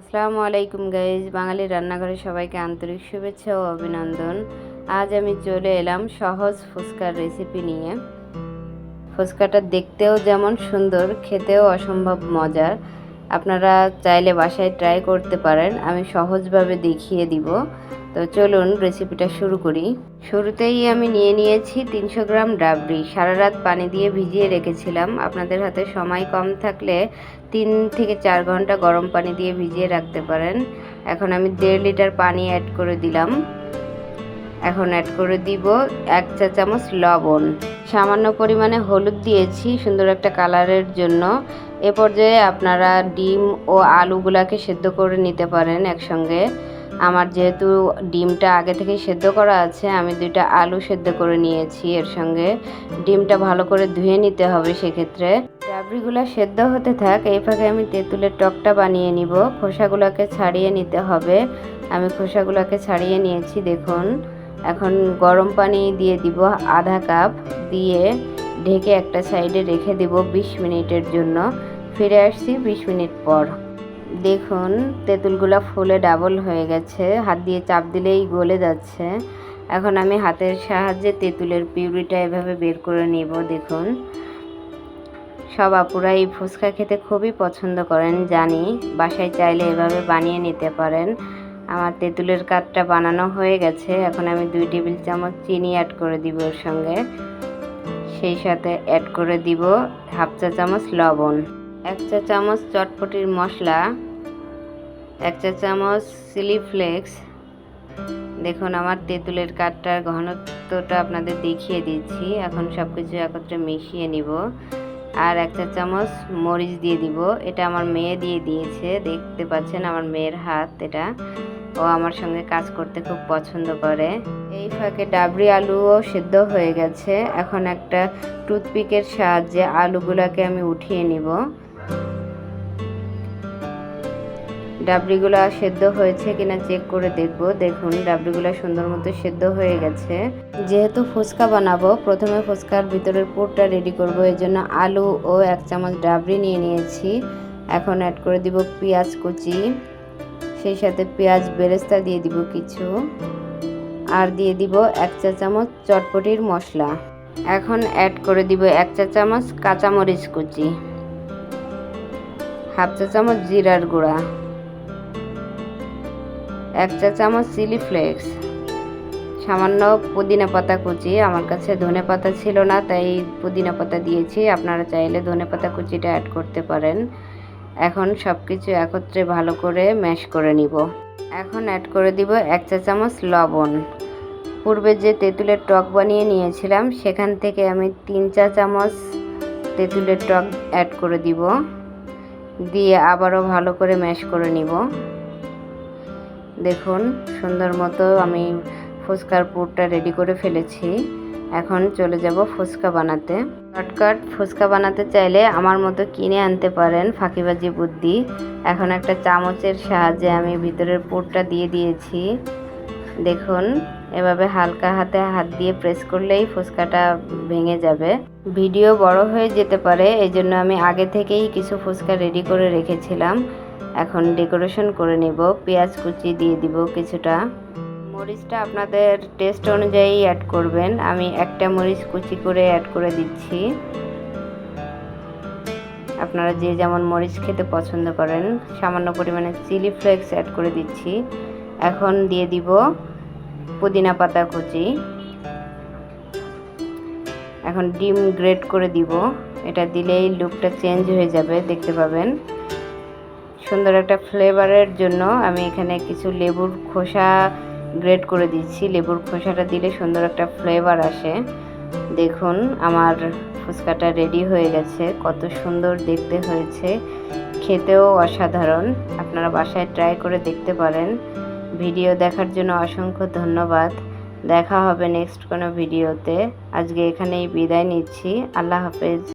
আসসালামু আলাইকুম গাইজ বাঙালি রান্নাঘরে সবাইকে আন্তরিক শুভেচ্ছা ও অভিনন্দন। আজ আমি চলে এলাম সহজ ফুচকার রেসিপি নিয়ে। ফুচকাটা দেখতেও যেমন সুন্দর, খেতেও অসম্ভব মজার। আপনারা চাইলে বাসায় ট্রাই করতে পারেন, আমি সহজভাবে দেখিয়ে দিব। তো চলুন রেসিপিটা শুরু করি। শুরুতেই আমি নিয়ে নিয়েছি তিনশো গ্রাম ডাবরি। সারা রাত পানি দিয়ে ভিজিয়ে রেখেছিলাম। আপনাদের হাতে সময় কম থাকলে তিন থেকে চার ঘণ্টা গরম পানি দিয়ে ভিজিয়ে রাখতে পারেন। এখন আমি দেড় লিটার পানি অ্যাড করে দিলাম। এখন অ্যাড করে দিব এক চা চামচ লবণ। সামান্য পরিমাণে হলুদ দিয়েছি সুন্দর একটা কালারের জন্য। এ পর্যায়ে আপনারা ডিম ও আলুগুলাকে সেদ্ধ করে নিতে পারেন একসঙ্গে। আমার যেহেতু ডিমটা আগে থেকে সেদ্ধ করা আছে, আমি দুইটা আলু সেদ্ধ করে নিয়েছি এর সঙ্গে। ডিমটা ভালো করে ধুয়ে নিতে হবে সেক্ষেত্রে। ডাবরিগুলো সেদ্ধ হতে থাক, এই ফাঁকে আমি তেঁতুলের টকটা বানিয়ে নিব। খোসাগুলোকে ছাড়িয়ে নিতে হবে। আমি খোসাগুলোকে ছাড়িয়ে নিয়েছি, দেখুন। এখন গরম পানি দিয়ে দিব আধা কাপ, দিয়ে ঢেকে একটা সাইডে রেখে দিব বিশ মিনিটের জন্য। ফিরে আসছি বিশ মিনিট পর। দেখুন, তেঁতুলগুলো ফুলে ডাবল হয়ে গেছে। হাত দিয়ে চাপ দিলেই গলে যাচ্ছে। এখন আমি হাতের সাহায্যে তেঁতুলের পিউরিটা এভাবে বের করে নিব, দেখুন। সব আপুরা এই ফুচকা খেতে খুবই পছন্দ করেন, জানি। বাসায় চাইলে এভাবে বানিয়ে নিতে পারেন। আমার তেঁতুলের কাঠটা বানানো হয়ে গেছে। এখন আমি দুই টেবিল চামচ চিনি অ্যাড করে দিব ওর সঙ্গে। সেই সাথে অ্যাড করে দিব হাফ চা চামচ লবণ। এক চা চামচ চটপটির মশলা, এক চা চামচ চিলি ফ্লেক্স। দেখুন, আমার তেঁতুলের কাঠটার ঘনত্বটা আপনাদের দেখিয়ে দিচ্ছি। এখন সব কিছু একত্রে মিশিয়ে নিব। আর এক চা চামচ মরিচ দিয়ে দিব। এটা আমার মেয়ে দিয়ে দিয়েছে। দেখতে পাচ্ছেন আমার মেয়ের হাত এটা। ও আমার সঙ্গে কাজ করতে খুব পছন্দ করে। এই ফাঁকে ডাবরি আলুও সেদ্ধ হয়ে গেছে। এখন একটা টুথপিকের সাহায্যে আলুগুলাকে আমি উঠিয়ে নিব। ডাবরিগুলো সেদ্ধ হয়েছে কিনা চেক করে দেখব। দেখুন ডাবরিগুলো সুন্দর মতো সেদ্ধ হয়ে গেছে। যেহেতু ফুচকা বানাবো, প্রথমে ফুচকার ভিতরের পুরটা রেডি করব। এর জন্য আলু ও এক চামচ ডাবরি নিয়ে নিয়েছি। এখন অ্যাড করে দিব পেঁয়াজ কুচি। সেই সাথে পেঁয়াজ বেরেস্তা দিয়ে দিব কিছু। আর দিয়ে দিব এক চা চামচ চটপটির মশলা। এখন অ্যাড করে দিব এক চা চামচ কাঁচামরিচ কুচি। হাফ চা চামচ জিরার গুঁড়া, এক চা চামচ চিলি ফ্লেক্স, সামান্য পুদিনা পাতা কুচি। আমার কাছে ধনে পাতা ছিল না, তাই পুদিনা পাতা দিয়েছি। আপনারা চাইলে ধনে পাতা কুচিটা অ্যাড করতে পারেন। এখন সব কিছু একত্রে ভালো করে ম্যাশ করে নিব। এখন অ্যাড করে দিব এক চা চামচ লবণ। পূর্বে যে তেঁতুলের টক বানিয়ে নিয়েছিলাম, সেখান থেকে আমি তিন চা চামচ তেঁতুলের টক অ্যাড করে দিব। দিয়ে আবারও ভালো করে ম্যাশ করে নিব। দেখুন, সুন্দর মতো আমি ফুচকার পুরটা রেডি করে ফেলেছি। এখন চলে যাব ফুচকা বানাতে। শর্টকাট ফুচকা বানাতে চাইলে আমার মতো কিনে আনতে পারেন ফাঁকিবাজি বুদ্ধি। এখন একটা চামচের সাহায্যে আমি ভিতরের পুরটা দিয়ে দিয়েছি। দেখুন এভাবে হালকা হাতে হাত দিয়ে প্রেস করলেই ফুচকাটা ভেঙে যাবে। ভিডিও বড় হয়ে যেতে পারে এই জন্য আমি আগে থেকেই কিছু ফুচকা রেডি করে রেখেছিলাম। এখন ডেকোরেশন করে নিব, পেঁয়াজ কুচি দিয়ে দিব কিছুটা। মরিচটা আপনাদের টেস্ট অনুযায়ী অ্যাড করবেন। আমি একটা মরিচ কুচি করে অ্যাড করে দিচ্ছি। আপনারা যে যেমন মরিচ খেতে পছন্দ করেন, সামান্য পরিমাণে চিলি ফ্লেক্স অ্যাড করে দিচ্ছি। এখন দিয়ে দিব পুদিনা পাতা কুচি। এখন ডিম গ্রেট করে দিব। এটা দিলেই লুকটা চেঞ্জ হয়ে যাবে, দেখতে পাবেন। সুন্দর একটা ফ্লেভারের জন্য আমি এখানে কিছু লেবুর খোসা গ্রেট করে দিচ্ছি। লেবুর খোসাটা দিলে সুন্দর একটা ফ্লেভার আসে। দেখুন, আমার ফুচকাটা রেডি হয়ে গেছে। কত সুন্দর দেখতে হয়েছে। খেতেও অসাধারণ। আপনারা বাসায় ট্রাই করে দেখতে পারেন। ভিডিও দেখার জন্য অসংখ্য ধন্যবাদ। দেখা হবে নেক্সট কোনো ভিডিওতে। আজকে এখানেই বিদায় নিচ্ছি। আল্লাহ হাফেজ।